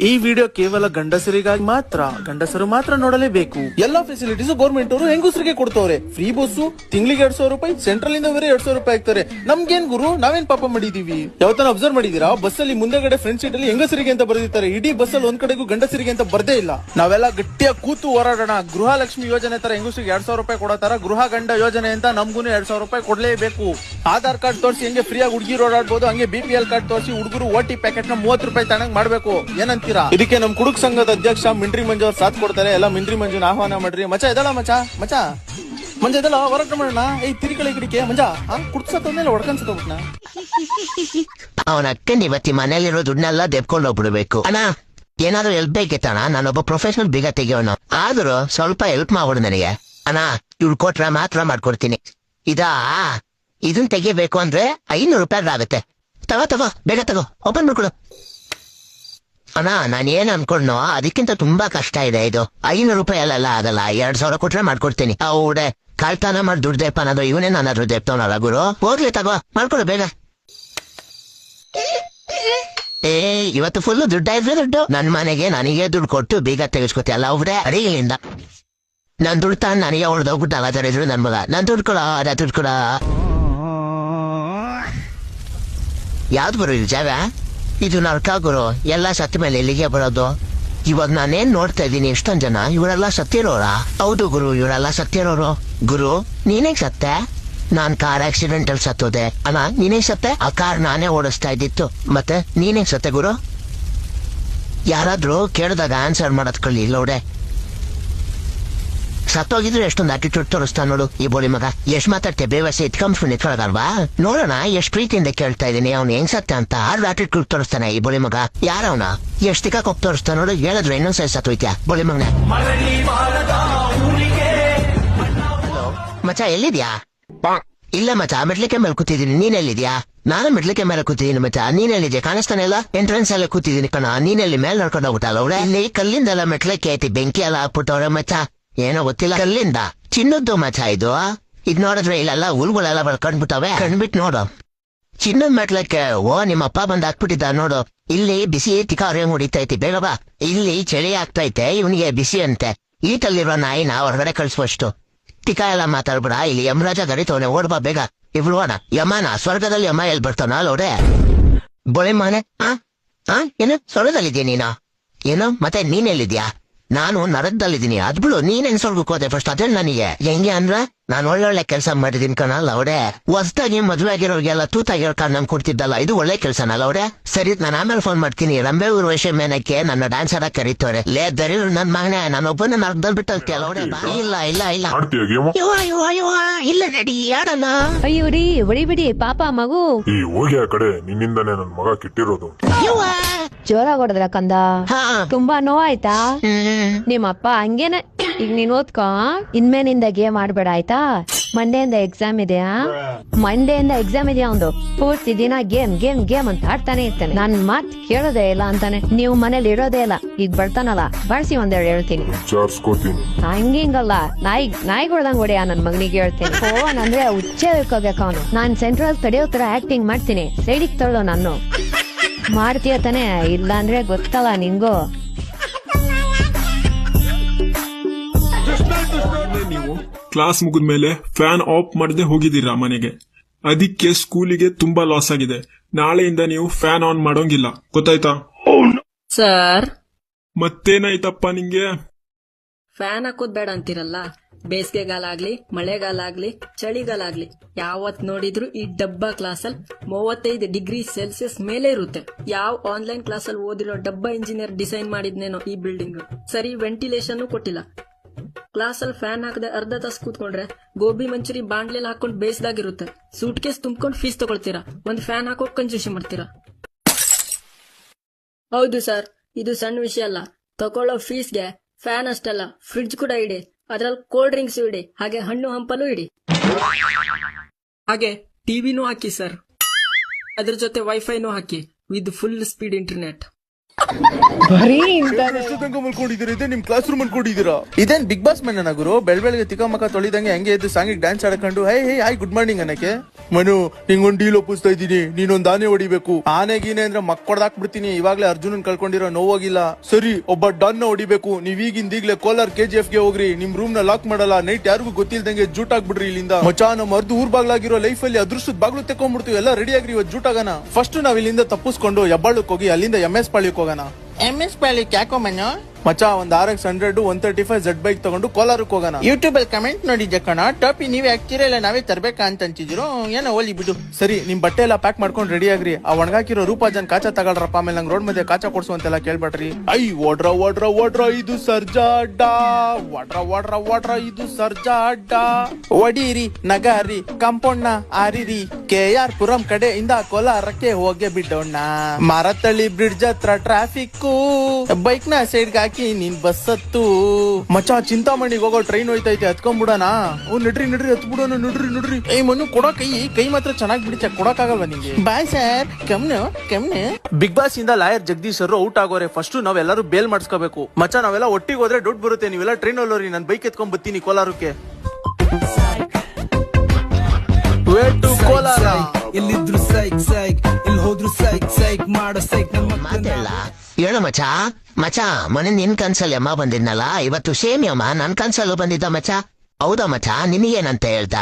ಈ ವಿಡಿಯೋ ಕೇವಲ ಗಂಡಸರಿಗಾಗಿ ಮಾತ್ರ, ಗಂಡಸರು ಮಾತ್ರ ನೋಡಲೇಬೇಕು. ಎಲ್ಲಾ ಫೆಸಿಲಿಟೀಸ್ ಗೌರ್ಮೆಂಟ್ ಅವರು ಹೆಂಗಸರಿಗೆ ಕೊಡ್ತವ್ರೆ. ಫ್ರೀ ಬಸ್ಸು ತಿಂಗಳಿಗೆ ಎರಡ್ ಸಾವಿರ ರೂಪಾಯಿ ಸೆಂಟ್ರಲ್ ಇಂದ ಬೇರೆ ಎರಡ್ ಸಾವಿರ ರೂಪಾಯಿ ಆಗ್ತಾರೆ ನಮ್ಗೇನ್ ಗುರು? ನಾವೇನ್ ಪಾಪ ಮಾಡಿದೀವಿ? ಯಾವತ್ತನ ಅಬ್ಸರ್ವ್ ಮಾಡಿದೀರಾ? ಬಸ್ ಅಲ್ಲಿ ಮುಂದೆಗಡೆ ಫ್ರಂಟ್ ಸೀಟ್ ಅಲ್ಲಿ ಹೆಂಗಸರಿಗೆ ಅಂತ ಬರೆದಿರ್ತಾರೆ. ಇಡೀ ಬಸ್ ಅಲ್ಲಿ ಒಂದ್ ಕಡೆಗೂ ಗಂಡಸರಿಗೆ ಅಂತ ಬರ್ದೇ ಇಲ್ಲ. ನಾವೆಲ್ಲ ಗಟ್ಟಿಯಾಗಿ ಕೂತು ಹೋರಾಡೋಣ. ಗೃಹಲಕ್ಷ್ಮಿ ಯೋಜನೆ ತರ ಹೆಂಗಸರಿಗೆ ಎರಡ್ ಸಾವಿರ ರೂಪಾಯಿ ಕೊಡೋ ಗೃಹ ಗಂಡ ಯೋಜನೆ ಅಂತ ನಮ್ಗೂ ಎರಡ್ ಸಾವಿರ ರೂಪಾಯಿ ಕೊಡ್ಲೇಬೇಕು. ಆಧಾರ್ ಕಾರ್ಡ್ ತೋರಿಸಿ ಹೆಂಗೆ ಫ್ರೀ ಆಗಿ ಹುಡುಗಿ ಓಡಾಡಬಹುದು ಹಂಗೆ ಬಿಪಿಎಲ್ ಕಾರ್ಡ್ ತೋರಿಸಿ ಹುಡುಗರು ಓಟಿ ಪ್ಯಾಕೆಟ್ನ ಮೂವತ್ತು ರೂಪಾಯಿ ತನಗ್ ಮಾಡ್ಬೇಕು. ಏನಂತೀರಾ ಇದಕ್ಕೆ ನಮ್ ಕುಡುಕ್ ಸಂಘದ ಅಧ್ಯಕ್ಷ ಮಿಂಡ್ರಿ ಮಂಜು ಅವ್ರು ಸಾಥ್ ಕೊಡ್ತಾರೆ. ಎಲ್ಲ ಮಿಂಡ್ರಿ ಮಂಜುನ ಆಹ್ವಾನ ಮಾಡ್ರಿ. ಮಚ ಇದಲ್ಲ ಮಚ ಮಚ ಮಂಜ ಇದಲ್ಲ ಹೋರಾಟ ಮಾಡೋಣ ಏ ತಿರುಗಳ ಗಿಡಕ್ಕೆ. ಮಂಜ ಕುಡ್ಸತ್ತಂದ್ರೆ ಹೊಡ್ಕನ್ಸತ್ತಬಿಟ್ನ ಅವನ ಅಕ್ಕನ್ ಇವತ್ತಿ ಮನೇಲಿರೋ ದುಡ್ಡನ್ನೆಲ್ಲ ದೆಬ್ಕೊಂಡು ಹೋಗ್ಬಿಡ್ಬೇಕು. ಅಣ್ಣ ಏನಾದ್ರೂ ಹೆಲ್ಪ್ ಬೇಕಿತ್ತಣ್ಣ ನಾನೊಬ್ಬ ಪ್ರೊಫೆಷನಲ್ ಬಿಗ ತೆಗಿಯೋಣ ಆದ್ರೂ ಸ್ವಲ್ಪ ಹೆಲ್ಪ್ ಮಾಡ್ಬಿಡು ನನಗೆ. ಅಣ್ಣ ಇವ್ರು ಕೊಟ್ರ ಮಾತ್ರ ಮಾಡ್ಕೊಡ್ತೀನಿ. ಇದಾ? ಇದನ್ ತೆಗಿಬೇಕು ಅಂದ್ರೆ ಐನೂರು ರೂಪಾಯಿ ಆಗುತ್ತೆ. ತಗೋ ತಗೋ ಬೇಗ ತಗೋ. ಓಪನ್ ಮಾಡ್ಕೊಡು. ಅಣ್ಣ ನಾನು ಏನ್ ಅನ್ಕೊಂಡ್ನೋ, ಅದಕ್ಕಿಂತ ತುಂಬಾ ಕಷ್ಟ ಇದೆ ಇದು. ಐನೂರು ರೂಪಾಯಿ ಅಲ್ಲ ಆಗಲ್ಲ. ಎರಡ್ ಸಾವಿರ ಕೊಟ್ರೆ ಮಾಡ್ಕೊಡ್ತೀನಿ. ಅವಡೆ ಕಾಳ್ತಾನ ಮಾಡಿ ದುಡ್ಡು ದೇಪ ಅನ್ನೋದು ಇವನೇ ನನ್ನ ದುಡ್ಡು ದೇಪ್ತವನಲ್ಲ ಗುರು. ಹೋಗ್ಲಿ, ತಗೋ. ಮಾಡ್ಕೊಡು, ಬೇಗ. ಏ, ಇವತ್ತು ಫುಲ್ ದುಡ್ಡ ಇದ್ರೆ ದುಡ್ಡು? ನನ್ ಮನೆಗೆ ನನಗೆ ದುಡ್ಡು ಕೊಟ್ಟು ಬೀಗ ತೆಗೆಸ್ಕೊತಿಯಲ್ಲ ಅವ್ರೆ ಅಡಿಗೆಯಿಂದ ನನ್ ದುಡ್ಡು ತಾನು ನನಗೆ ಹೊಡೆದೋಗ್ಬಿಟ್ಟಲ್ಲ ತರಿದ್ರು ನನ್ ಮಗ. ನನ್ ದುಡ್ಡು ಕೊಡ ಅದ ದುಡ್ಡು ಕೊಡ. ಯಾವ್ದು ಬರೋ ಜಾವ ಇದು ನರ್ಕ ಗುರು ಎಲ್ಲ ಸತ್ತ ಮೇಲೆ ಎಲ್ಲಿಗೆ ಬರೋದು? ಇವಾಗ ನಾನೇನ್ ನೋಡ್ತಾ ಇದ್ದೀನಿ ಎಷ್ಟೊಂದ್ ಜನ, ಇವರೆಲ್ಲ ಸತ್ತಿರೋರ? ಹೌದು ಗುರು, ಇವರೆಲ್ಲ ಸತ್ತಿರೋರು. ಗುರು ನೀನೇ ಸತ್ತೆ? ನಾನ್ ಕಾರ್ ಆಕ್ಸಿಡೆಂಟ್ ಅಲ್ಲಿ ಸತ್ತೋದೆ. ಅಣ್ಣ ನೀನೇ ಸತ್ತೆ? ಆ ಕಾರ್ ನಾನೇ ಓಡಿಸ್ತಾ ಇದ್ದಿತ್ತು. ಮತ್ತೆ ನೀನೇ ಸತ್ತೆ ಗುರು? ಯಾರಾದ್ರೂ ಕೇಳಿದಾಗ ಆನ್ಸರ್ ಮಾಡೋದ್ ಕಳ್ಳಿ ಲೋಡೆ ಸತ್ತೋಗಿದ್ರೆ ಎಷ್ಟೊಂದು ಆಟಿಟ್ಯೂಡ್ ತೋರಿಸ್ತಾ ನೋಡು. ಈ ಬೋಳಿ ಮಗ, ಎಷ್ಟ್ ಮಾತಾಡ್ತೆ ಬೇವಸೆ ಇಟ್ಕೊಂಡ್ಬಿಟ್ಟು ನಿಂತ್ಕೊಳಗಲ್ವಾ ನೋಡೋಣ, ಎಷ್ಟ್ ಪ್ರೀತಿಯಿಂದ ಕೇಳ್ತಾ ಇದ್ದೀನಿ ಅವ್ನು ಹೆಂಗ್ ಸತ್ತ ಅಂತ ಆರು ಆಟಿಟ್ಯೂಡ್ ತೋರಿಸ್ತಾನೆ ಈ ಬೋಳಿ ಮಗ. ಯಾರವನ ಎಷ್ಟ್ ತಿಕ್ಕ ಕೊಪ್ ತೋರಿಸ್ತಾ ನೋಡು. ಹೇಳಿದ್ರು ಇನ್ನೊಂದ್ ಸರಿ ಸತ್ತೋಯ್ತ್ಯಾ? ಬೋಳಿ ಮಗನ. ಮಚ ಎಲ್ಲಿದ್ಯಾ? ಇಲ್ಲ ಮಚ ಮೆಟ್ಲಿಕೆ ಮೇಲೆ ಕೂತಿದ್ದೀನಿ. ನೀನ್ ಎಲ್ಲಿದ್ಯಾ? ನಾನು ಮೆಟ್ಲಿಕೆ ಮೇಲೆ ಕೂತಿದ್ದೀನಿ ಮಚ ನೀನ್ ಎಲ್ಲಿದ್ಯಾ? ಕಾಣಿಸ್ತಾನೆ ಇಲ್ಲ? ಎಂಟ್ರೆನ್ಸ್ ಎಲ್ಲ ಕೂತಿದ್ದೀನಿ ಕಣ. ನೀನೆಲ್ಲಿ ಮೇಲೆ ನಡ್ಕೊಂಡು ಹೋಗ್ಬಿಟ್ಟಲ್ಲ ಅವ್ರೆ ಇಲ್ಲಿ ಕಲ್ಲಿಂದೆಲ್ಲ ಮೆಟ್ಲಕ್ಕೆ ಐತಿ ಬೆಂಕಿ ಎಲ್ಲ ಹಾಕ್ಬಿಟ್ಟವ್ರೆ ಮಚ ಏನೋ ಗೊತ್ತಿಲ್ಲ. ಕಲ್ಲಿಂದ. ಚಿನ್ನದ್ದು ಮಚ ಇದು ಇದ್ ನೋಡಿದ್ರೆ ಇಲ್ಲೆಲ್ಲ ಹುಲ್ಗಳೆಲ್ಲ ಕಣ್ಬಿಟ್ಟವೆ ಕಣ್ಬಿಟ್ ನೋಡು. ಚಿನ್ನದ ಮೆಟ್ಲಕ್ಕೆ, ಓ ನಿಮ್ಮ ಅಪ್ಪ ಬಂದ್ ಹಾಕ್ಬಿಟ್ಟಿದ್ದ ನೋಡು. ಇಲ್ಲಿ ಬಿಸಿ ತಿಕಾರಿ ಹೊಡಿತೈತಿ, ಬೇಗ ಬಾ. ಇಲ್ಲಿ ಚಳಿ ಆಗ್ತೈತೆ, ಇವನಿಗೆ ಬಿಸಿ ಅಂತೆ. ಈಟಲ್ಲಿರೋ ನಾಯಿನ ಹೊರಗಡೆ ಕಳ್ಸುವಷ್ಟು. ಟಿಕ ಎಲ್ಲ ಮಾತಾಡ್ಬಿಡ, ಇಲ್ಲಿ ಯಮರಾಜ ಗರಿತವನೆ ಓಡ್ಬಾ ಬೇಗ. ಓಡ ಯಮನ, ಸ್ವರ್ಗದಲ್ಲಿ ಯಮ ಎಲ್ಲಿ ಬರ್ತಾನ ಅಲ್ಲೋಡೆ ಬೊಳೆ ಮನೆ, ಆ? ಏನು? ಸ್ವರ್ಗದಲ್ಲಿದ್ಯಾ ನೀನು? ಏನೋ? ಮತ್ತೆ ನೀನೆಲ್ಲಿದ್ಯಾ ನಾನು ನರಕದಲ್ಲಿದ್ದೀನಿ. ಅದ್ಬಿಡು ನೀನ್ ಸ್ವರ್ಗಕ್ಕೆ ಹೋದೆ? ಫಸ್ಟ್ ಅದೇ ನನಗೆ. ಹೆಂಗೆ ಅಂದ್ರೆ ನಾನು ಒಳ್ಳೊಳ್ಳೆ ಕೆಲಸ ಮಾಡಿದೀನಿ ಕಣಲ್ಲ ಅವಡೆ ಹೊಸದಾಗಿ ಮದುವೆ ಆಗಿರೋರಿಗೆಲ್ಲ ತೂತಾಗಿರೋ ಕಾರಣ ನಮ್ ಕೊಡ್ತಿದ್ದಲ್ಲ ಇದು ಒಳ್ಳೆ ಕೆಲಸನಲ್ಲ ಅವ್ರೆ ಸರಿ ನಾನು ಆಮೇಲೆ ಫೋನ್ ಮಾಡ್ತೀನಿ. ರಂಬೆ ಊರ್ವಶಿ ಮೇನಕ್ಕೆ ನನ್ನ ಡ್ಯಾನ್ಸ್ ಆಡ ಕರೀತವ್ರೆ. ಲೇ ದರಿ ನನ್ ಮಗನೇ ಒಬ್ಬನ ನರಕದಲ್ಲಿ ಬಿಟ್ಟು ಕೆಲವಡೆ ಇಲ್ಲ ಇಲ್ಲ ಇಲ್ಲ. ಆಡ್ತೀಯ ಗೇಮು? ಯುವ ಯುವ ಯುವ ಇಲ್ಲ ನಡಿ ಯಾರಲ್ಲ ಅಯ್ಯೋ ರೀ ಹೊಡಿಬಿಡಿ ಪಾಪ ಮಗು. ಈ ಹೋಗಿ ಆ ಕಡೆ ನಿನ್ನಿಂದನೇ ನನ್ ಮಗ ಕಿಟ್ಟಿರೋದು. ಯುವ ಜೋರಾಗಿ ಹೊಡೆದ್ರ ಕಂದ ತುಂಬಾ ನೋವಾಯ್ತಾ? ಆಯ್ತಾ ನಿಮ್ಮ ಅಪ್ಪ ಹಂಗೇನೆ. ಈಗ ನೀನ್ ಓದ್ಕೋ. ಇನ್ಮೇನಿಂದ ಗೇಮ್ ಆಡ್ಬೇಡ ಆಯ್ತಾ? ಮಂಡೆಯಿಂದ ಎಕ್ಸಾಮ್ ಇದೆಯಾ? ಮಂಡೆಯಿಂದ ಎಕ್ಸಾಮ್ ಇದೆಯಾ ಒಂದು? ಪೂರ್ತಿ ದಿನ ಗೇಮ್ ಗೇಮ್ ಗೇಮ್ ಅಂತ ಆಡ್ತಾನೆ ಇರ್ತಾನೆ. ನನ್ ಮಾತ್ ಕೇಳೋದೇ ಇಲ್ಲ ಅಂತಾನೆ. ನೀವು ಮನೇಲಿ ಇರೋದೇ ಇಲ್ಲ. ಈಗ ಬರ್ತಾನಲ್ಲ. ಬಳಸಿ ಒಂದೆರಡು ಹೇಳ್ತೀನಿ. ಹಂಗಿಂಗಲ್ಲ. ನಾಯಿ ನಾಯಿಗೊಳ್ದಂಗ್ ಹೊಡೆಯ ನನ್ ಮಗನಿಗೆ ಹೇಳ್ತೀನಿ. ಫೋನ್ ಅಂದ್ರೆ ಹುಚ್ಚೆ ಇಟ್ಕೋಬೇಕು ಅವನು. ನಾನ್ ಸೆಂಟ್ರಲ್ ತಡೆಯೋ ತರ ಆಕ್ಟಿಂಗ್ ಮಾಡ್ತೀನಿ. ಸೈಡಿಗೆ ತಳ್ಳೋ ನಾನು ಮಾಡ್ತೀಯ ತಾನೆ ಇಲ್ಲ ಅಂದ್ರೆ ಗೊತ್ತಲ್ಲ ನಿಂಗು. ನೀವು ಕ್ಲಾಸ್ ಮುಗಿದ್ಮೇಲೆ ಫ್ಯಾನ್ ಆಫ್ ಮಾಡದೆ ಹೋಗಿದ್ದೀರಾ ಮನೆಗೆ? ಅದಕ್ಕೆ ಸ್ಕೂಲಿಗೆ ತುಂಬಾ ಲಾಸ್ ಆಗಿದೆ. ನಾಳೆಯಿಂದ ನೀವು ಫ್ಯಾನ್ ಆನ್ ಮಾಡೋಂಗಿಲ್ಲ. ಗೊತ್ತಾಯ್ತಾ? ಸರ್. ಮತ್ತೇನಾಯ್ತಪ್ಪ ನಿಂಗೆ? ಫ್ಯಾನ್ ಹಾಕೋದ್ ಬೇಡ ಅಂತೀರಲ್ಲ? ಬೇಸಿಗೆಗಾಲ ಆಗ್ಲಿ ಮಳೆಗಾಲ ಆಗ್ಲಿ ಚಳಿಗಾಲ ಆಗ್ಲಿ ಯಾವತ್ ನೋಡಿದ್ರು ಈ ಡಬ್ಬಾ ಕ್ಲಾಸಲ್ಲಿ ಮೂವತ್ತೈದು ಡಿಗ್ರಿ ಸೆಲ್ಸಿಯಸ್ ಮೇಲೆ ಇರುತ್ತೆ. ಯಾವ ಆನ್ಲೈನ್ ಕ್ಲಾಸಲ್ಲಿ ಓದಿರೋ ಡಬ್ಬಾ ಇಂಜಿನಿಯರ್ ಡಿಸೈನ್ ಮಾಡಿದ್ನೇನೋ ಈ ಬಿಲ್ಡಿಂಗ್ ಸರಿ ವೆಂಟಿಲೇಷನ್ ಕೊಟ್ಟಿಲ್ಲ. ಕ್ಲಾಸಲ್ಲಿ ಫ್ಯಾನ್ ಹಾಕದೆ ಅರ್ಧ ತಾಸು ಕೂತ್ಕೊಂಡ್ರೆ ಗೋಬಿ ಮಂಚೂರಿ ಬಾಂಡ್ಲೆಲ್ ಹಾಕೊಂಡು ಬೇಸ್ದಾಗಿರುತ್ತೆ. ಸೂಟ್ ಕೇಸ್ ತುಂಬ್ಕೊಂಡು ಫೀಸ್ ತಗೊಳ್ತೀರಾ? ಒಂದ್ ಫ್ಯಾನ್ ಹಾಕೋಕ್ ಕಂಜೂಷನ್ ಮಾಡ್ತೀರಾ? ಹೌದು ಸರ್, ಇದು ಸಣ್ಣ ವಿಷಯ ಅಲ್ಲ. ತಗೊಳ್ಳೋ ಫೀಸ್ಗೆ ಫ್ಯಾನ್ ಅಷ್ಟಲ್ಲ ಫ್ರಿಡ್ಜ್ ಕೂಡ ಇಡಿ ಅದ್ರಲ್ಲಿ ಕೋಲ್ಡ್ ಡ್ರಿಂಕ್ಸ್ ಇಡಿ, ಹಾಗೆ ಹಣ್ಣು ಹಂಪಲು ಇಡಿ. ಹಾಗೆ ಟಿವಿನೂ ಹಾಕಿ ಸರ್ ಅದ್ರ ಜೊತೆ ವೈಫೈನೂ ಹಾಕಿ ವಿತ್ ಫುಲ್ ಸ್ಪೀಡ್ ಇಂಟರ್ನೆಟ್ ಬರೀ ತನಕ ಮಲ್ಕೊಂಡಿದ್ದೀರಾ? ಇದೇ ನಿಮ್ ಕ್ಲಾಸ್ ರೂಮ್ ಅನ್ಕೊಂಡಿದ್ದೀರಾ ಇದೇನ್ ಬಿಗ್ ಬಾಸ್ ಮೆನ್ನ ಗುರು? ಬೆಳ್ ಬೆಳಗ್ಗೆ ತಿಕ್ಕ ಮಕ್ಕ ತೊಳಿದಂಗೆ ಹಂಗೆ ಎದ್ದು ಸಾಂಗಿಗೆ ಡ್ಯಾನ್ಸ್ ಆಡ್ಕೊಂಡು hi hi hi good morning ಅನ್ನಕ್ಕೆ. ಮನು ನಿಂಗೊಂದ್ ಡೀಲ್ ಒಪ್ಪಿಸ್ತಾ ಇದ್ದೀನಿ. ನೀನೊಂದ್ ಆನೆ ಹೊಡಿಬೇಕು. ಆನೆ ಗೀನೆ ಅಂದ್ರೆ ಮಕ್ಕಳ್ದಾಕ್ ಬಿಡ್ತೀನಿ ಇವಾಗ್ಲೇ ಅರ್ಜುನನ್ ಕಳ್ಕೊಂಡಿರೋ ನೋವಾಗಿಲ್ಲ. ಸರಿ ಒಬ್ಬ ಡನ್ ಹೊಡಿಬೇಕು. ನೀವ್ ಈಗಿಂದ ಈಗ್ಲೇ ಕೋಲಾರ್ ಕೆ ಜಿ ಎಫ್ಗೆ ಹೋಗ್ರಿ. ನಿಮ್ ರೂಮ್ನ ಲಾಕ್ ಮಾಡಲ್ಲ. ನೈಟ್ ಯಾರಿಗೂ ಗೊತ್ತಿಲ್ದಂಗೆ ಜೂಟ್ ಆಗ್ಬಿಡ್ರಿ ಇಲ್ಲಿಂದ. ಮಚಾ ಮರ್ದು ಅರ್ಧ ಊರ್ ಬಾಗ್ಲಾಗಿರೋ ಲೈಫ್ ಅಲ್ಲಿ ಅದೃಷ್ಟದ ಬಾಗ್ಲು ತೆಕೊಂಡ್ಬಿಡ್ತು ಎಲ್ಲ ರೆಡಿ ಆಗ್ರಿ ಇವತ್ತು ಜೂಟ್ ಆಗೋಣ. ಫಸ್ಟ್ ನಾವ್ ಇಲ್ಲಿಂದ ತಪ್ಪಿಸ್ಕೊಂಡು ಹೆಬ್ಬಾಳಕ್ ಹೋಗಿ ಅಲ್ಲಿಂದ ಎಂ ಎಸ್ ಪಾಳ್ಯಕ್ ಹೋಗೋಣ ಎಂ ಎಸ್ ಪಾಳ್ಯಕ್ ಯಾಕೋ ಮಣ್ಣು ಮಚಾ ಒಂದ್ R X hundred one thirty five Z bike ತಗೊಂಡು ಕೋಲಾರಕ್ಕೆ ಹೋಗೋಣ. ಯೂಟ್ಯೂಬ್ ಅಲ್ಲಿ ಕಮೆಂಟ್ ನೋಡಿ ಕಣ ಟಾಪಿ ನೀವೇ ಹಾಕ್ತೀರಾ ಇಲ್ಲ ನಾವೇ ತರಬೇಕಾ ಅಂತ ಅಂತಿದ್ರು ಏನೋ ಹೋಲಿ ಬಿಡು. ಸರಿ ನಿಮ್ ಬಟ್ಟೆ ಎಲ್ಲ ಪ್ಯಾಕ್ ಮಾಡ್ಕೊಂಡು ರೆಡಿ ಆಗ್ರಿ. ಆ ಒಣಗಾಕಿರೋ ರೂಪಾಜನ್ ಕಾಚಾ ತಗೊಳ್ರಪ್ಪ. ಆಮೇಲೆ ನಂಗೆ ರೋಡ್ ಮಧ್ಯೆ ಕಾಚಾ ಕೊಡ್ಸು ಅಂತೆಲ್ಲ ಕೇಳ್ಬೇಡ್ರಿ. ಐ ಓಡ್ರ ಓಡ್ರ ಓಡ್ರ ಇದು ಸರ್ಜಾ ಅಡ್ಡ ಓಡ್ರ ಓಡ್ರ ಓಡ್ರ ಇದು ಸರ್ಜಾ ಅಡ್ಡ ಒಡೀರಿ ನಗಾರಿ ಕಂಪೌಂಡ್ನ ನ ಆರಿರಿ. ಕೆ ಆರ್ ಪುರಂ ಕಡೆಯಿಂದ ಕೋಲಾರಕ್ಕೆ ಹೋಗಿ ಬಿಡೋಣ ಮಾರತಳ್ಳಿ ಬ್ರಿಡ್ಜ್ ಹತ್ರ ಟ್ರಾಫಿಕ್ ಬೈಕ್ನ ಸೈಡ್ ಹಾಕಿ ನೀನ್ ಬಸ್ ಹತ್ತು. ಮಚ್ಚ ಚಿಂತಾಮಣಿಗೆ ಹೋಗೋ ಟ್ರೈನ್ ಹೋಯ್ತೈತೆ ಹತ್ಕೊಂಡ್ಬಿಡೋಣ. ಓ ನಡ್ರಿ ನಡ್ರಿ ಹತ್ ಬಿಡೋಣ ನಡ್ರಿ ನಡ್ರಿ. ಏ ಮನು ಕೊಡೋ ಕೈ ಕೈ ಮಾತ್ರ ಚೆನ್ನಾಗಿ ಬಿಡಿಚ ಕೊಡಕ್ಕಾಗಲ್ವಾ ನಿಂಗೆ? Bye sir. ಕೆಮ್ನೆ ಕೆಮ್ನೆ. ಬಿಗ್ ಬಾಸ್ ಇಂದ ಲಾಯರ್ ಜಗದೀಶ್ ಅವರು ಔಟ್ ಆಗೋರೆ. ಫಸ್ಟ್ ನಾವೆಲ್ಲರೂ ಬೇಲ್ ಮಾಡಿಸ್ಕೋಬೇಕು. ಮಚ್ಚ ನಾವೆಲ್ಲ ಒಟ್ಟಿಗೆ ಹೋದ್ರೆ ದುಡ್ಡು ಬರುತ್ತೆ. ನೀವೆಲ್ಲ ಟ್ರೈನ್ ಅಲ್ಲೋರಿ. ನಾನು ಬೈಕ್ ಎತ್ಕೊಂಡ್ ಬರ್ತೀನಿ ಕೋಲಾರಕ್ಕೆ. ಕೋಲಾರ? ಎಲ್ಲಿದ್ರು ಸೈಕ್ ಸೈಕ್ ಇಲ್ಲಿ ಹೋದ್ರು ಸೈಕ್ ಸೈಕ್ ಮಾಡೋ ಸೈಕ್ ನಮ್ಮ ಹೇಳು ಮಚ ಮಚ ಮೊನ್ನೆ ನಿನ್ ಕನ್ಸಲ್ಲಿ ಅಮ್ಮ ಬಂದಿದ್ನಲ್ಲ, ಇವತ್ತು ಸೇಮ್ ಅಮ್ಮ ನನ್ ಕನ್ಸಲ್ಲೂ ಬಂದಿದ್ದ ಮಚ ಹೌದಾ ಮಚ ನಿನಗೇನಂತ ಹೇಳ್ದ?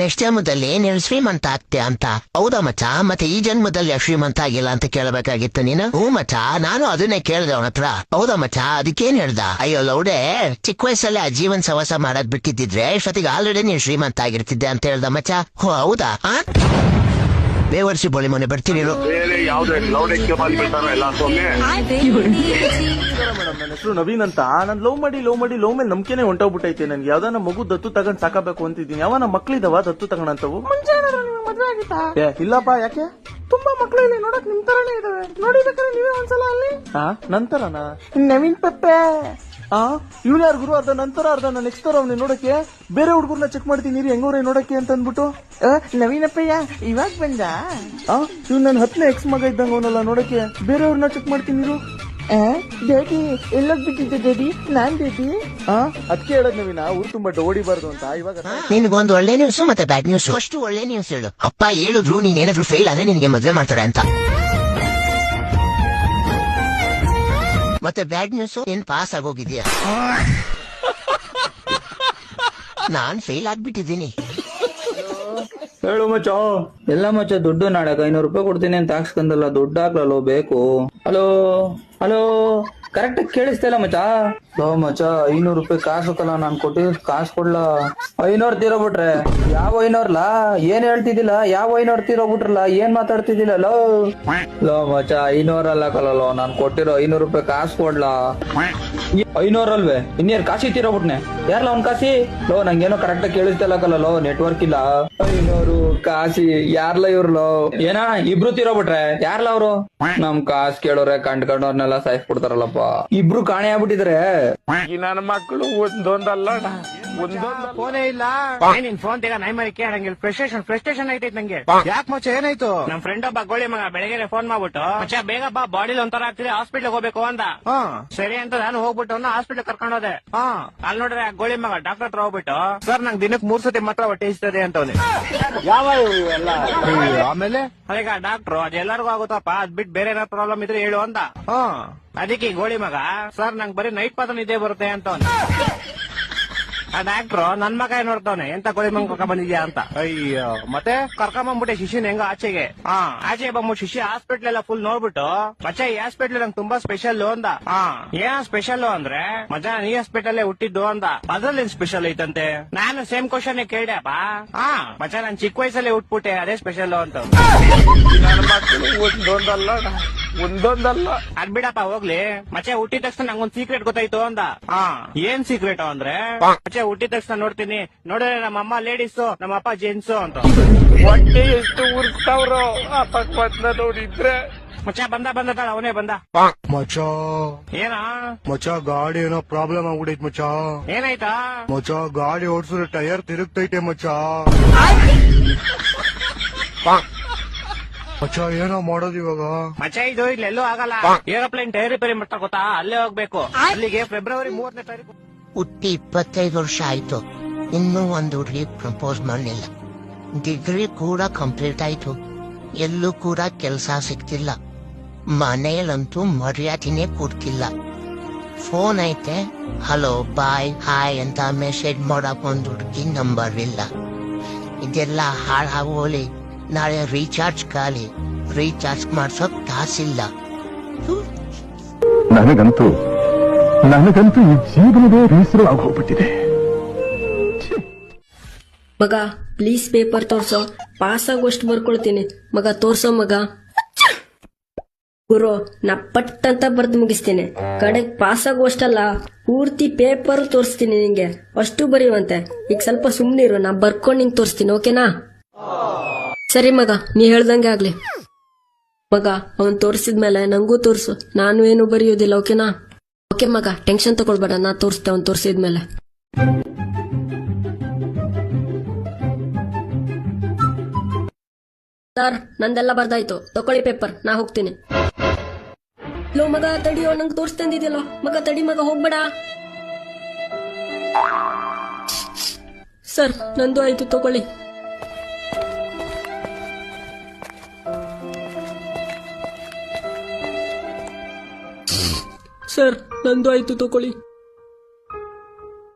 ನೆಕ್ಸ್ಟ್ ಜನ್ಮದಲ್ಲಿ ನೀನು ಶ್ರೀಮಂತ ಆಗ್ತೀಯ ಅಂತ. ಹೌದಾ ಮಚ ಮತ್ತೆ ಈ ಜನ್ಮದಲ್ಲಿ ಶ್ರೀಮಂತ ಆಗಿಲ್ಲ ಅಂತ ಕೇಳಬೇಕಾಗಿತ್ತು ನೀನು? ಹ್ಞೂ ಮಚ ನಾನು ಅದನ್ನೇ ಕೇಳ್ದೆ ಅವನ ಹತ್ರ. ಹೌದಾ ಮಚ ಅದಕ್ಕೇನ್ ಹೇಳ್ದ? ಅಯ್ಯೋ ಲೌಡೆ, ಚಿಕ್ಕ ವಯಸ್ಸಲ್ಲಿ ಆ ಜೀವನ್ ಸವಾಸ ಮಾಡೋದ್ ಬಿಟ್ಟಿದ್ದಿದ್ರೆ ಇಷ್ಟೊತ್ತಿಗೆ ಆಲ್ರೆಡಿ ನೀನು ಶ್ರೀಮಂತ ಆಗಿರ್ತಿದ್ದೆ ಅಂತ ಹೇಳ್ದ ಮಚ ಹೋ, ಹೌದಾ? ಬೇವರ್ಸಿ ಬೋಳಿ ಮನೆ ಬರ್ತೀನಿ ಇರು. ಬೇರೆ ಯಾವ್ದೇ ಲೌಡಕ್ಕೆ ಬಂದ್ಬಿಡ್ತಾರೋ ಎಲ್ಲ ಸೊನ್ನೆ ನನ್ನ ಹೆಸರು ನವೀನ್ ಅಂತ. ನಾನು ಲವ್ ಮಾಡಿ ಲವ್ ಮಾಡಿ ಲವ್ ಮೇಲೆ ನಂಬಿಕೆನೆ ಹೊಂಟೋಗ್ಬಿಟ್ಟೈತೆ ನನ್ಗೆ. ಯಾವ್ದಾನ ಮಗು ದತ್ತು ತಗೊಂಡ್ ಸಾಕಬೇಕು ಅಂತಿದ್ದೀನಿ. ಯಾವನ ಮಕ್ಳಿದಾವ ದತ್ತು ತಗೊಂಡಂತವು? ಏ ಇಲ್ಲಪ್ಪ ಯಾಕೆ? ತುಂಬಾ ಮಕ್ಳು ಇಲ್ಲಿ ನೋಡಕ್ ನಿಮ್ ತರಾನೇ ಇದಾವೆ. ನೋಡಿಬೇಕಾದ್ರೆ ನೀವೇ ಒಂದ್ಸಲ ಅಲ್ಲಿ? ನಂತರನ? ನವೀನ್ ಪಪ್ಪೆ. ಆ? ಇವ್ನು ಯಾರು ಗುರು? ಅರ್ಧ ನಂತರ ಅರ್ಧ ನಾನು ನೆಕ್ಸ್ಟ್ ಅವ್ನ ನೋಡಕ್ಕೆ? ಬೇರೆ ಹುಡುಗರ್ನ ಚೆಕ್ ಮಾಡ್ತೀನಿ ಇರಿ ಹೆಂಗೋರೇ ನೋಡಕ್ಕೆ ಅಂತ ಅಂದ್ಬಿಟ್ಟು ಆ, ನವೀನಪ್ಪಯ್ಯ ಇವಾಗ ಬಂದ? ಆ? ಇವ್ ನನ್ನ ಹತ್ತನೇ ಎಕ್ಸ್ ಮಗ ಇದ್ದಂಗ ಅವನಲ್ಲ ನೋಡಕ್ಕೆ? ಬೇರೆಯವ್ರನ್ನ ಚೆಕ್ ಮಾಡ್ತೀನಿ ನೀರು ಡ್ಯಾಡಿ ಎಲ್ಲೋಗ್ ಬಿಟ್ಟಿದ್ದೆ ಡ್ಯಾಡಿ? ನಾನ್ ಡ್ಯಾಡಿ? ಅದಕ್ಕೆ ಹೇಳೋದ್ ನವೀನ ಊರು ತುಂಬಾ ಓಡಿಬಾರ್ದು ಅಂತ ಇವಾಗ ನಿನ್ಗೊಂದು ಒಳ್ಳೆ ನ್ಯೂಸ್ ಮತ್ತೆ ಬ್ಯಾಡ್ ನ್ಯೂಸ್ ಅಷ್ಟು ಒಳ್ಳೆ ನ್ಯೂಸ್ ಹೇಳು. ಅಪ್ಪ ಹೇಳಿದ್ರು ನೀನ್ ಏನಾದ್ರು ಫೇಲ್ ಆದ್ರೆ ನಿನ್ಗೆ ಮದ್ವೆ ಮಾಡ್ತಾರೆ ಅಂತ. ಮತ್ತೆ ಬ್ಯಾಡ್ ನ್ಯೂಸ್ ಏನ್ ಪಾಸ್ ಆಗೋಗಿದ್ಯಾ? ನಾನ್ ಫೇಲ್ ಆಗ್ಬಿಟ್ಟಿದ್ದೀನಿ. ಹೇಳು ಮಚ್ಚ. ಎಲ್ಲ ಮಚ್ಚ ದುಡ್ಡು ನಾಡಕ ಐನೂರು ರೂಪಾಯಿ ಕೊಡ್ತೀನಿ ಅಂತ ಹಾಕ್ಸ್ಕಂದಲ್ಲ ದುಡ್ಡು ಹಾಕ್ಲಲ್ಲೋ ಬೇಕು. ಹಲೋ. ಹಲೋ ಕರೆಕ್ಟ್ ಕೇಳಿಸ್ತಾ ಇಲ್ಲ ಮಚ್ಚ. ಲೋ ಮಚ ಐನೂರು ರೂಪಾಯಿ ಕಾಸು ಕಲ್ಲ ನಾನು ಕೊಟ್ಟಿದ್ ಕಾಸು ಕೊಡ್ಲ? ಐನೂರು ತೀರೋಬಿಟ್ರೆ ಯಾವ ಐನೂರ್ಲ? ಏನ್ ಹೇಳ್ತಿದಿಲ್ಲ ಯಾವ ಐನೂರು ತೀರೋಬಿಟ್ರಲ್ಲ ಏನ್ ಮಾತಾಡ್ತಿದಿಲ್ಲ ಲೋ. ಲೋ ಮಚ್ಚ, ಐನೂರಲ್ಲ ಕಲ್ಲೋ ನಾನ್ ಕೊಟ್ಟಿರೋ ಐನೂರು ರೂಪಾಯಿ ಕಾಸು ಕೊಡ್ಲಾ? ಐನೂರಲ್ವೇ? ಇನ್ನೇನ್ ಕಾಸಿ ತೀರೋಬಿಟ್ನೆ ಯಾರ್ಲ ಅವ್ನ್ ಕಾಸಿ ಲೋ, ನಂಗೇನೋ ಕರೆಕ್ಟ್ ಕೇಳಿಸ್ತಿಲ್ಲ ಕಲ್ಲೋ ನೆಟ್ವರ್ಕ್ ಇಲ್ಲ. ಐನೂರು ಕಾಸಿ ಯಾರ್ಲ ಇವ್ರಲೋ ಏನ, ಇಬ್ರು ತೀರೋಬಿಟ್ರೆ ಯಾರ್ಲ ಅವ್ರು? ನಮ್ ಕಾಸ್ ಕೇಳೋರೆ ಕಂಡ್ಕೊಂಡವ್ರನ್ನೆಲ್ಲ ಸಾಯಿಸ್ಬಿಡ್ತಾರಲ್ಲಪ್ಪ ಇಬ್ರು ಕಾಣೆ ಆಗ್ಬಿಟ್ಟಿದ್ರೆ. ನನ್ನ ಮಕ್ಕಳು ಒಂದೊಂದಲ್ಲ ಫೋನೇ ಇಲ್ಲ. ನಿನ್ ಫೋನ್ ತೆಗ ನೈ ಮರಿ ಕೇಳಂಗಿಲ್ಲ ಫ್ರಸ್ಟ್ರೇಷನ್ ಫ್ರಸ್ಟ್ರೇಷನ್ ಆಯ್ತೈತ್ ನಂಗೆ. ಯಾಕೆ ಮಚ್ಚ ಏನಾಯ್ತು? ನಮ್ ಫ್ರೆಂಡ್ ಒಬ್ಬ ಗೋಳಿ ಮಗ ಬೆಳಗ್ಗೆ ಫೋನ್ ಮಾಡ್ಬಿಟ್ಟು ಮಚ್ಚ ಬೇಗ ಬಾ ಬಾಡಿಲಿ ಒಂಥರ ಆಗ್ತಿದೆ ಹಾಸ್ಪಿಟ್ಲ್ ಹೋಗ್ಬೇಕು ಹಾ. ಸರಿ ಅಂತ ನಾನು ಹೋಗ್ಬಿಟ್ಟು ಅವ್ನ ಹಾಸ್ಪಿಟ್ಲ್ ಕರ್ಕೊಂಡು ಹೋದೆ. ಅಲ್ಲಿ ನೋಡ್ರೆ ಆ ಗೋಳಿ ಮಗ ಡಾಕ್ಟರ್ ಹತ್ರ ಹೋಗ್ಬಿಟ್ಟು ಸರ್ ನಂಗೆ ದಿನಕ್ಕೆ ಮೂರ್ ಸತಿ ಮಾತ್ರ ಹೊಟ್ಟೆ ಇಸ್ತದೆ ಅಂತ ಯಾವ ಆಮೇಲೆ? ಈಗ ಡಾಕ್ಟ್ರು ಅದೆಲ್ಲರಿಗೂ ಆಗುತ್ತಪ್ಪ ಅದ್ ಬಿಟ್ಟು ಬೇರೆ ಏನಾದ್ರು ಪ್ರಾಬ್ಲಮ್ ಇದ್ರೆ ಹೇಳು ಅಂತ. ಅದಕ್ಕೆ ಈ ಗೋಳಿ ಮಗ ಸರ್ ನಂಗೆ ಬರೀ ನೈಟ್ ಪಾತ್ರ ನಿದ್ದೆ ಬರುತ್ತೆ ಅಂತ ಅವ್ನು. ಆ ಡಾಕ್ಟ್ರು ನನ್ ಮಗ ಏನ್ ನೋಡ್ತಾವನೆ ಎಂತ ಕೋಳಿ ಮಂಗ ಬಂದಿದ್ಯಾ ಅಂತ. ಅಯ್ಯೋ ಮತ್ತೆ? ಕರ್ಕೊಂಬಂದ್ಬಿಟ್ಟೆ ಶಿಶಿನ ಹೆಂಗ ಆಚೆಗೆ. ಹಾ. ಆಚೆ ಬಂದ್ಬಿಟ್ಟು ಶಿಶಿ ಹಾಸ್ಪಿಟ್ಲ್ ಎಲ್ಲ ಫುಲ್ ನೋಡ್ಬಿಟ್ಟು ಮಚ್ಚ ಈ ಹಾಸ್ಪಿಟ್ಲ್ ನಂಗೆ ತುಂಬಾ ಸ್ಪೆಷಲ್ ಅಂದ. ಹಾ. ಏನ್ ಸ್ಪೆಷಲ್ ಅಂದ್ರೆ ಮಜಾ ಈ ಹಾಸ್ಪಿಟಲ್ ಹುಟ್ಟಿದ್ದು ಅಂದ. ಅದ್ರಲ್ಲಿ ಏನ್ ಸ್ಪೆಷಲ್ ಐತಂತೆ? ನಾನು ಸೇಮ್ ಕ್ವಶನ್ ಕೇಳ್ದೆಪ್ಪ ಹಾ. ಮಚ್ಚ ನಾನ್ ಚಿಕ್ಕ ವಯಸ್ಸಲ್ಲೇ ಹುಟ್ಬಿಟ್ಟೆ ಅದೇ ಸ್ಪೆಷಲ್ ಅಂತ ಒಂದೊಂದಲ್ಲ. ಅದ್ಬಿಡಪ್ಪ ಅದ್ ಬಿಡಪ್ಪ ಹೋಗ್ಲಿ. ಮಚ್ಚೆ ಹುಟ್ಟಿದ ತಕ್ಷಣ ನಂಗೊಂದ್ ಸೀಕ್ರೆಟ್ ಗೊತ್ತಾಯ್ತು ಅಂದ. ಹಾ. ಏನ್ ಸೀಕ್ರೆಟ್ ಅಂದ್ರೆ ಮಚ್ಚೆ ಹುಟ್ಟಿದ ತಕ್ಷಣ ನೋಡ್ತೀನಿ. ನೋಡಿದ್ರೆ ನಮ್ಮ ಅಮ್ಮ ಲೇಡೀಸ್ ನಮ್ಮ ಅಪ್ಪ ಜೆಂಟ್ಸ್ ಅಂತ. ಹೊಟ್ಟೆ ಎಷ್ಟು ಉರ್ಸ್ತಾವ್ರೋ ನೋಡಿದ್ರೆ. ಮಚ್ಚ ಬಂದ ಬಂದ ತಾಳ ಅವನೇ ಬಂದ. ಮಚ ಏನ? ಮಚ ಗಾಡಿ ಏನೋ ಪ್ರಾಬ್ಲಮ್ ಆಗ್ಬಿಡೈತ್ ಮಚ ಏನಾಯ್ತಾ? ಮಚ ಗಾಡಿ ಓಡಿಸಿದ್ರೆ ಟೈರ್ ತಿರುಗ್ತೈತೆ ಮಚ ಮಚ್ಚ ಏನೋ ಮಾಡೋದು ಇವಾಗ? ಮಚ್ಚ ಇದು ಇಲ್ಲೆಲ್ಲೂ ಆಗಲ್ಲ. ಏರೋಪ್ಲೇನ್ ಟೈರ್ ರಿಪೇರಿ ಮಾಡ್ತಾ ಗೊತ್ತಾ ಅಲ್ಲೇ ಹೋಗ್ಬೇಕು. ಅಲ್ಲಿಗೆ ಫೆಬ್ರವರಿ ಮೂರನೇ ತಾರೀಕು. ಹುಟ್ಟಿ ಇಪ್ಪತ್ತೈದು ವರ್ಷ ಆಯ್ತು. ಇನ್ನೂ ಒಂದು ಹುಡುಗಿ ಪ್ರಪೋಸ್ ಮಾಡಲಿಲ್ಲ. ಡಿಗ್ರಿ ಕೂಡ ಕಂಪ್ಲೀಟ್ ಆಯ್ತು. ಎಲ್ಲೂ ಕೂಡ ಕೆಲಸ ಸಿಗ್ತಿಲ್ಲ. ಮನೆಯಲ್ಲಂತೂ ಮರ್ಯಾದೆನೇ ಕೊಡ್ತಿಲ್ಲ. ಫೋನ್ ಐತೆ ಹಲೋ ಬಾಯ್ ಹಾಯ್ ಅಂತ ಮೆಸೇಜ್ ಮಾಡಕ್ ಒಂದು ಹುಡುಗಿ ನಂಬರ್ ಇಲ್ಲ. ಇದೆಲ್ಲ ಹಾಳಾಗೋಲಿ. ನಾಳೆ ರೀಚಾರ್ಜ್ ಖಾಲಿ. ರೀಚಾರ್ಜ್ ಮಾಡ್ಸೋಕ್ ಕಾಸಿಲ್ಲ ನನಗಂತೂ ನನಗಂತೂ ಈ ಜೀವನವೇ ಬೇಸರ ಆಗೋಗ್ಬಿಟ್ಟಿದೆ. ಮಗ ಪ್ಲೀಸ್ ಪೇಪರ್ ತೋರ್ಸೋ. ಪಾಸ್ ಆಗುವಷ್ಟು ಬರ್ಕೊಳ್ತೀನಿ. ಮಗ ತೋರ್ಸೋ ಮಗ. ಗುರು ನಾ ಪಟ್ ಅಂತ ಬರ್ದು ಮುಗಿಸ್ತೀನಿ. ಕಡೆಗ್ ಪಾಸ್ ಆಗುವಷ್ಟಲ್ಲ ಪೂರ್ತಿ ಪೇಪರ್ ತೋರಿಸ್ತೀನಿ ನಿಂಗೆ. ಅಷ್ಟು ಬರೆಯುವಂತೆ ಈಗ ಸ್ವಲ್ಪ ಸುಮ್ನಿರು ನಾ ಬರ್ಕೊಂಡು ನಿಂಗೆ ತೋರಿಸ್ತೀನಿ ಓಕೆನಾ ಸರಿ ಮಗ, ನೀ ಹೇಳ್ದಂಗೆ ಆಗ್ಲಿ. ಮಗ, ಅವನ್ ತೋರಿಸಿದ್ಮೇಲೆ ನಂಗೂ ತೋರ್ಸು. ನಾನು ಏನು ಬರೆಯೋದಿಲ್ಲ, ಓಕೆನಾ? ಓಕೆ ಮಗ, ಟೆನ್ಷನ್ ತಗೊಳ್ಬೇಡ, ನಾ ತೋರಿಸ್ತೆ ಅವ್ನು ತೋರಿಸಿದ್ಮೇಲೆ ಸರ್, ನಂದೆಲ್ಲ ಬರ್ದಾಯ್ತು. ತಕೊಳ್ಳಿ ಪೇಪರ್, ನಾ ಹೋಗ್ತೀನಿ. ಲೋ ಮಗ ತಡಿಯೋ ನಂಗೆ ತೋರಿಸ್ತಂದಿದ್ಯಲ್ಲೋ ಮಗ, ತಡಿ ಮಗ, ಹೋಗ್ಬೇಡ. ಸರ್, ನಂದು ಆಯ್ತು, ತಗೊಳ್ಳಿ. ಸರ್ ನಂದು ಆಯ್ತು ತಗೊಳ್ಳಿ.